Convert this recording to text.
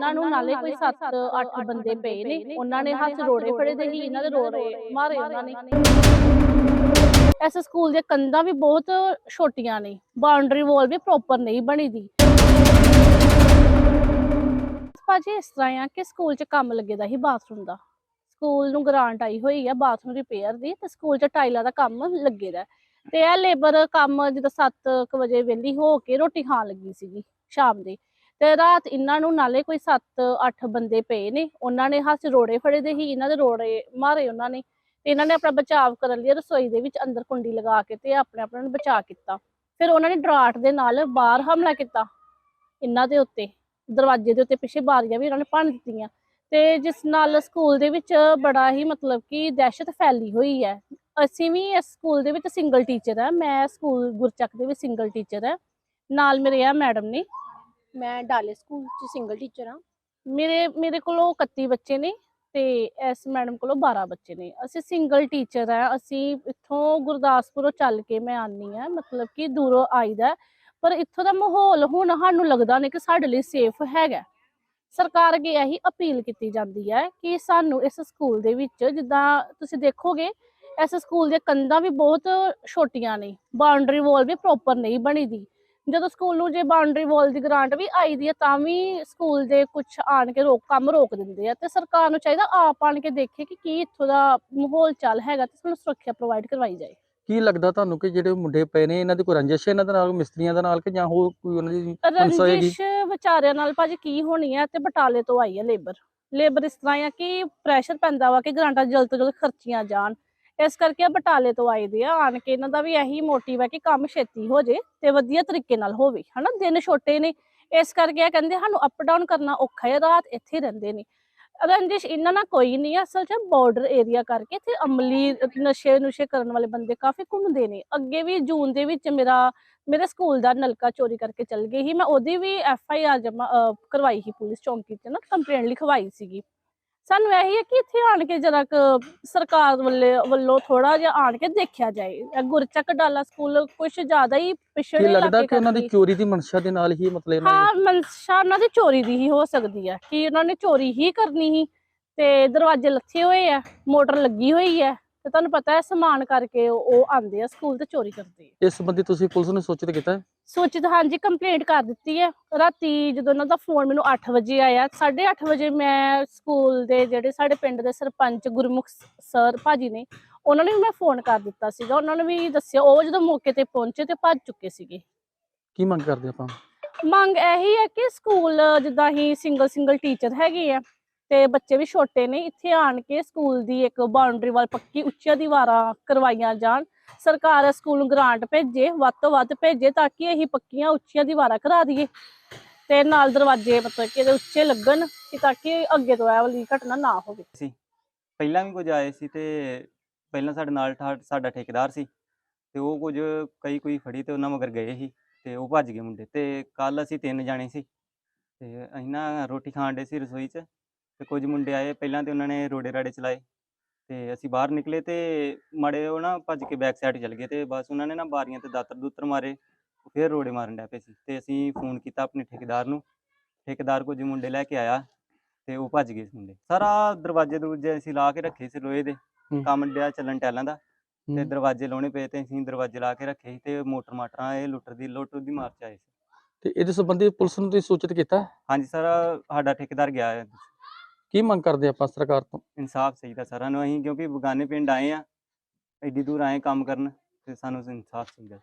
ਇਹਨਾਂ ਨੂੰ ਨਾਲੇ ਕੋਈ 7-8 ਬੰਦੇ ਪਏ ਨੇ। ਉਹਨਾਂ ਨੇ ਹੱਥ ਰੋੜੇ ਫੜੇ ਦੇ ਹੀ ਇਹਨਾਂ ਦੇ ਰੋੜੇ ਮਾਰੇ ਉਹਨਾਂ ਨੇ। ਇਸ ਸਕੂਲ ਦੀਆਂ ਕੰਧਾਂ ਵੀ ਬਹੁਤ ਛੋਟੀਆਂ ਨੇ। ਬਾਉਂਡਰੀ ਵਾਲ ਵੀ ਪ੍ਰੋਪਰ ਨਹੀਂ ਬਣੀ ਦੀ। ਭਾਜੀ ਇਸ ਤਰ੍ਹਾਂ ਆ ਕਿ ਸਕੂਲ 'ਚ ਕੰਮ ਲੱਗੇ ਦਾ ਸੀ ਬਾਥਰੂਮ ਦਾ। ਸਕੂਲ ਨੂੰ ਗ੍ਰਾਂਟ ਆਈ ਹੋਈ ਆ ਬਾਥਰੂਮ ਰਿਪੇਅਰ ਦੀ ਤੇ ਸਕੂਲ 'ਚ ਟਾਈਲਾਂ ਦਾ ਕੰਮ ਲੱਗੇ ਦਾ ਤੇ ਇਹ ਲੇਬਰ ਕੰਮ ਜਦੋਂ 7 ਵਜੇ ਵਿਹਲੀ ਹੋ ਕੇ ਰੋਟੀ ਖਾਣ ਲੱਗੀ ਸੀਗੀ ਸ਼ਾਮ ਦੀ। ਤੇ ਰਾਤ ਇਹਨਾਂ ਨੂੰ ਨਾਲੇ ਕੋਈ 7-8 ਬੰਦੇ ਪਏ ਨੇ। ਉਹਨਾਂ ਨੇ ਹੱਥ ਰੋੜੇ ਫੜੇ ਦੇ ਹੀ ਇਹਨਾਂ ਦੇ ਰੋੜੇ ਮਾਰੇ ਉਹਨਾਂ ਨੇ ਤੇ ਇਹਨਾਂ ਨੇ ਆਪਣਾ ਬਚਾਅ ਕਰਨ ਲਈ ਰਸੋਈ ਦੇ ਵਿੱਚ ਅੰਦਰ ਕੁੰਡੀ ਲਗਾ ਕੇ ਤੇ ਆਪਣੇ ਆਪ ਨੂੰ ਬਚਾਅ ਕੀਤਾ। ਫਿਰ ਉਹਨਾਂ ਨੇ ਡਰਾਟ ਦੇ ਨਾਲ ਬਾਹਰ ਹਮਲਾ ਕੀਤਾ ਇਹਨਾਂ ਦੇ ਉੱਤੇ। ਦਰਵਾਜ਼ੇ ਦੇ ਉੱਤੇ ਪਿੱਛੇ ਬਾਰੀਆਂ ਵੀ ਉਹਨਾਂ ਨੇ ਭੰਨ ਦਿੱਤੀਆਂ ਤੇ ਜਿਸ ਨਾਲ ਸਕੂਲ ਦੇ ਵਿੱਚ ਬੜਾ ਹੀ ਮਤਲਬ ਕਿ ਦਹਿਸ਼ਤ ਫੈਲੀ ਹੋਈ ਹੈ। ਅਸੀਂ ਵੀ ਇਸ ਸਕੂਲ ਦੇ ਵਿੱਚ ਸਿੰਗਲ ਟੀਚਰ ਹੈ। ਮੈਂ ਸਕੂਲ ਗੁਰਚੱਕ ਦੇ ਵਿੱਚ ਸਿੰਗਲ ਟੀਚਰ ਹੈ। ਨਾਲ ਮੇਰੇ ਆ ਮੈਡਮ ਨੇ। ਮੈਂ ਡਾਲੇ ਸਕੂਲ ਚ ਸਿੰਗਲ ਟੀਚਰ ਹਾਂ। ਮੇਰੇ ਮੇਰੇ ਕੋਲੋਂ 31 ਬੱਚੇ ਨੇ ਤੇ ਇਸ ਮੈਡਮ ਕੋਲੋਂ 12 ਬੱਚੇ ਨੇ। ਅਸੀਂ ਸਿੰਗਲ ਟੀਚਰ ਹੈ। ਅਸੀਂ ਇੱਥੋਂ ਗੁਰਦਾਸਪੁਰੋਂ ਚੱਲ ਕੇ ਮੈਂ ਆਨੀ ਆ ਮਤਲਬ ਕਿ ਦੂਰੋਂ ਆਈਦਾ ਪਰ ਇੱਥੋਂ ਦਾ ਮਾਹੌਲ ਹੁਣ ਸਾਨੂੰ ਲੱਗਦਾ ਨਹੀਂ ਕਿ ਸਾਡੇ ਲਈ ਸੇਫ ਹੈਗਾ ਸਰਕਾਰ ਅੱਗੇ ਇਹੀ ਅਪੀਲ ਕੀਤੀ ਜਾਂਦੀ ਹੈ ਕਿ ਸਾਨੂੰ ਇਸ ਸਕੂਲ ਦੇ ਵਿੱਚ ਜਿੱਦਾਂ ਤੁਸੀਂ ਦੇਖੋਗੇ, ਇਸ ਸਕੂਲ ਦੇ ਕੰਧਾਂ ਵੀ ਬਹੁਤ ਛੋਟੀਆਂ ਨੇ। ਬਾਉਂਡਰੀ ਵਾਲ ਵੀ ਪ੍ਰੋਪਰ ਨਹੀਂ ਬਣੀ ਦੀ ਜਦੋਂ ਸਕੂਲ ਨੂੰ ਜੇ ਬਾਉਂਡਰੀ ਵਾਲ ਦੀ ਗ੍ਰਾਂਟ ਵੀ ਆਈ ਦੀ ਹੈ ਤਾਂ ਵੀ ਸਕੂਲ ਦੇ ਕੁਝ ਆਣ ਕੇ ਰੋਕ ਕੰਮ ਰੋਕ ਦਿੰਦੇ ਆ। ਤੇ ਸਰਕਾਰ ਨੂੰ ਚਾਹੀਦਾ ਆਪ ਆਣ ਕੇ ਦੇਖੇ ਕਿ ਕੀ ਇੱਥੋਂ ਦਾ ਮਾਹੌਲ ਚੱਲ ਹੈਗਾ ਤੇ ਸਾਨੂੰ ਸੁਰੱਖਿਆ ਪ੍ਰੋਵਾਈਡ ਕਰਵਾਈ ਜਾਏ। ਕੀ ਲੱਗਦਾ ਤੁਹਾਨੂੰ ਕਿ ਜਿਹੜੇ ਮੁੰਡੇ ਪਏ ਨੇ ਇਹਨਾਂ ਦੀ ਕੋਈ ਰੰਜਿਸ਼ ਹੈ ਇਹਨਾਂ ਦੇ ਨਾਲ ਮਿਸਤਰੀਆਂ ਦੇ ਨਾਲ ਕਿ ਜਾਂ ਹੋਰ ਕੋਈ ਉਹਨਾਂ ਦੀ? ਰੰਜਿਸ਼ ਵਿਚਾਰਿਆਂ ਨਾਲ ਭਾਜੀ ਕੀ ਹੋਣੀ ਹੈ ਤੇ ਬਟਾਲੇ ਤੋਂ ਆਈ ਹੈ ਲੇਬਰ ਲੇਬਰ ਇਸ ਤਰ੍ਹਾਂ ਆ ਕਿ ਪ੍ਰੈਸ਼ਰ ਪੈਂਦਾ ਵਾ ਕਿ ਗ੍ਰਾਂਟਾਂ ਜਲਦ ਤੋਂ ਜਲਦ ਖਰਚੀਆਂ ਜਾਣ। ਇਸ ਕਰਕੇ ਬਟਾਲੇ ਤੋਂ ਆਏ ਦੇ ਆ ਆਣ ਕੇ ਇਹਨਾਂ ਦਾ ਵੀ ਇਹੀ ਮੋਟਿਵ ਹੈ ਕਿ ਕੰਮ ਛੇਤੀ ਹੋ ਜੇ ਤੇ ਵਧੀਆ ਤਰੀਕੇ ਨਾਲ ਹੋਵੇ ਹਨਾ? ਦਿਨ ਛੋਟੇ ਨੇ ਇਸ ਕਰਕੇ ਇਹ ਕਹਿੰਦੇ ਸਾਨੂੰ ਅਪ ਡਾਊਨ ਕਰਨਾ ਔਖਾ ਹੈ ਰਾਤ ਇੱਥੇ ਰਹਿੰਦੇ ਨੇ। ਰੰਜਿਸ਼ ਇਹਨਾਂ ਨਾਲ ਕੋਈ ਨਹੀਂ ਹੈ, ਅਸਲ 'ਚ ਬਾਰਡਰ ਏਰੀਆ ਕਰਕੇ ਇੱਥੇ ਅਮਲੀ ਨਸ਼ੇ ਨੁਸ਼ੇ ਕਰਨ ਵਾਲੇ ਬੰਦੇ ਕਾਫੀ ਘੁੰਮਦੇ ਨੇ। ਅੱਗੇ ਵੀ ਜੂਨ ਦੇ ਵਿੱਚ ਮੇਰਾ ਮੇਰੇ ਸਕੂਲ ਦਾ ਨਲਕਾ ਚੋਰੀ ਕਰਕੇ ਚਲ ਗਈ ਸੀ ਮੈਂ ਉਹਦੀ ਵੀ ਐਫ ਆਈ ਆਰ ਜਮਾ ਕਰਵਾਈ ਸੀ ਪੁਲਿਸ ਚੌਂਕੀ 'ਚ ਨਾ ਕੰਪਲੇਂਟ ਲਿਖਵਾਈ ਸੀਗੀ। ਸਾਨੂੰ ਇਹੀ ਹੈ ਕਿ ਇੱਥੇ ਆਣ ਕੇ ਜਰਾ ਕੁ ਸਰਕਾਰ ਵੱਲੇ ਵੱਲੋਂ ਥੋੜਾ ਜਿਹਾ ਆਣ ਕੇ ਦੇਖਿਆ ਜਾਏ। ਇਹ ਗੁਰਚੱਕ ਡਾਲਾ ਸਕੂਲ ਕੁਝ ਜ਼ਿਆਦਾ ਹੀ ਪਿਛੜੇ ਲੱਗਦਾ ਕਿ ਉਹਨਾਂ ਦੀ ਚੋਰੀ ਦੀ ਮਨਸ਼ਾ ਦੇ ਨਾਲ ਹੀ ਮਤਲਬ ਹਾਂ ਮਨਸ਼ਾ ਉਹਨਾਂ ਦੀ ਚੋਰੀ ਦੀ ਹੀ ਹੋ ਸਕਦੀ ਹੈ। ਕਿ ਉਹਨਾਂ ਨੇ ਚੋਰੀ ਹੀ ਕਰਨੀ ਸੀ ਤੇ ਦਰਵਾਜ਼ੇ ਲੱਥੇ ਹੋਏ ਆ ਮੋਟਰ ਲੱਗੀ ਹੋਈ ਹੈ ਤੇ ਤੁਹਾਨੂੰ ਪਤਾ ਹੈ ਸਮਾਨ ਕਰਕੇ ਉਹ ਆਉਂਦੇ ਆ ਸਕੂਲ ਤੇ ਚੋਰੀ ਕਰਦੇ ਆ। ਇਸ ਸੰਬੰਧੀ ਤੁਸੀਂ ਪੁਲਿਸ ਨੂੰ ਸੂਚਿਤ ਕੀਤਾ ਹੈ? ਸੂਚਿਤ ਹਾਂਜੀ ਕੰਪਲੇਂਟ ਕਰ ਦਿੱਤੀ ਹੈ ਰਾਤੀ ਜਦੋਂ ਉਹਨਾਂ ਦਾ ਫੋਨ ਮੈਨੂੰ 8 ਵਜੇ ਆਇਆ 8:30 ਵਜੇ ਮੈਂ ਸਕੂਲ ਦੇ ਜਿਹੜੇ ਸਾਡੇ ਪਿੰਡ ਦੇ ਸਰਪੰਚ ਗੁਰਮੁਖ ਸਰ ਭਾਜੀ ਨੇ ਉਹਨਾਂ ਨੂੰ ਮੈਂ ਫੋਨ ਕਰ ਦਿੱਤਾ ਸੀਗਾ। ਉਹਨਾਂ ਨੇ ਵੀ ਦੱਸਿਆ ਉਹ ਜਦੋਂ ਮੌਕੇ ਤੇ ਪਹੁੰਚੇ ਤੇ ਭੱਜ ਚੁੱਕੇ ਸੀਗੇ। ਕੀ ਮੰਗ ਕਰਦੇ ਆਪਾਂ? ਮੰਗ ਇਹੀ ਹੈ ਕਿ ਸਕੂਲ ਜਿੱਦਾਂ ਹੀ ਸਿੰਗਲ ਸਿੰਗਲ ਟੀਚਰ ਹੈਗੇ ਆ ਤੇ ਬੱਚੇ ਵੀ ਛੋਟੇ ਨੇ ਇੱਥੇ ਆਣ ਕੇ ਸਕੂਲ ਦੀ ਇੱਕ ਬਾਉਂਡਰੀ ਵਾਲ ਪੱਕੀ ਉੱਚੀਆਂ ਦੀਵਾਰਾਂ ਕਰਵਾਈਆਂ ਜਾਣ। ਸਰਕਾਰ ਸਕੂਲ ਨੂੰ ਗ੍ਰਾਂਟ ਭੇਜੇ, ਵੱਧ ਤੋਂ ਵੱਧ ਭੇਜੇ ਤਾਂ ਕਿ ਅਸੀਂ ਪੱਕੀਆਂ ਉੱਚੀਆਂ ਦੀਵਾਰਾਂ ਕਰਾ ਦਈਏ ਤੇ ਨਾਲ ਦਰਵਾਜ਼ੇ ਮਤਲਬ ਕਿ ਇਹਦੇ ਉੱਚੇ ਲੱਗਣ ਕਿ ਤਾਂ ਕਿ ਅੱਗੇ ਤੋਂ ਇਹ ਵਾਲੀ ਘਟਨਾ ਨਾ ਹੋਵੇ। ਪਹਿਲਾਂ ਵੀ ਕੁਝ ਆਏ ਸੀ ਤੇ ਪਹਿਲਾਂ ਸਾਡੇ ਨਾਲ ਸਾਡਾ ਠੇਕੇਦਾਰ ਸੀ ਤੇ ਉਹ ਕੁਝ ਕਈ ਕੋਈ ਫੜੀ ਤੇ ਉਹਨਾਂ ਮਗਰ ਗਏ ਸੀ ਤੇ ਉਹ ਭੱਜ ਗਏ ਮੁੰਡੇ ਤੇ ਕੱਲ ਅਸੀਂ ਤਿੰਨ ਜਾਣੇ ਸੀ ਤੇ ਅਸੀਂ ਨਾ ਰੋਟੀ ਖਾਣ ਦੇ ਸੀ ਰਸੋਈ 'ਚ ਤੇ ਕੁਝ ਮੁੰਡੇ ਆਏ, ਪਹਿਲਾਂ ਤੇ ਉਹਨਾਂ ਨੇ ਰੋੜੇ ਰਾੜੇ ਚਲਾਏ। ਤੇ ਅਸੀਂ ਬਾਹਰ ਨਿਕਲੇ ਤੇ ਮਾੜੇ ਉਹ ਨਾ ਭੱਜ ਕੇ ਬੈਕ ਸਾਈਡ ਚਲ ਗਏ ਤੇ ਬਸ ਉਹਨਾਂ ਨੇ ਨਾ ਬਾਰੀਆਂ ਤੇ ਦਾਤਰ ਦੂਤਰ ਮਾਰੇ ਫਿਰ ਰੋੜੇ ਮਾਰਨ ਡੈ ਪਏ ਸੀ ਤੇ ਅਸੀਂ ਫੋਨ ਕੀਤਾ ਆਪਣੇ ਠੇਕੇਦਾਰ ਨੂੰ ਠੇਕੇਦਾਰ ਕੁਝ ਮੁੰਡੇ ਲੈ ਕੇ ਆਇਆ ਤੇ ਉਹ ਭੱਜ ਗਏ ਸੀ ਮੁੰਡੇ ਸਾਰਾ ਦਰਵਾਜ਼ੇ ਦਰੂਜੇ ਅਸੀਂ ਲਾ ਕੇ ਰੱਖੇ ਸੀ ਲੋਹੇ ਦੇ। ਕੰਮ ਡਿਆ ਚੱਲਣ ਟੈਲਾਂ ਦਾ ਤੇ। ਦਰਵਾਜ਼ੇ ਲਾਉਣੇ ਪਏ ਤੇ ਅਸੀਂ ਦਰਵਾਜ਼ੇ ਲਾ ਕੇ ਰੱਖੇ ਸੀ ਤੇ ਮੋਟਰ ਮਾਟਰਾਂ ਇਹ ਲੁੱਟਰ ਦੀ ਲੁੱਟ ਦੀ ਮਾਰ ਚ ਆਏ ਸੀ ਤੇ ਇਹਦੇ ਸੰਬੰਧੀ ਪੁਲਿਸ ਨੂੰ ਤੁਸੀਂ ਸੂਚਿਤ ਕੀਤਾ? ਹਾਂਜੀ ਸਰ ਸਾਡਾ ਠੇਕੇਦਾਰ ਗਿਆ ਹੈ ਕੀ ਮੰਗ ਕਰਦੇ ਆਪਾਂ ਸਰਕਾਰ ਤੋਂ? ਇਨਸਾਫ ਚਾਹੀਦਾ ਸਾਰਿਆਂ ਨੂੰ, ਅਸੀਂ ਕਿਉਂਕਿ ਬਗਾਨੇ ਪਿੰਡ ਆਏ ਆ ਐਡੀ ਦੂਰ ਆਏ ਕੰਮ ਕਰਨ, ਤੇ ਸਾਨੂੰ ਇਨਸਾਫ ਚਾਹੀਦਾ।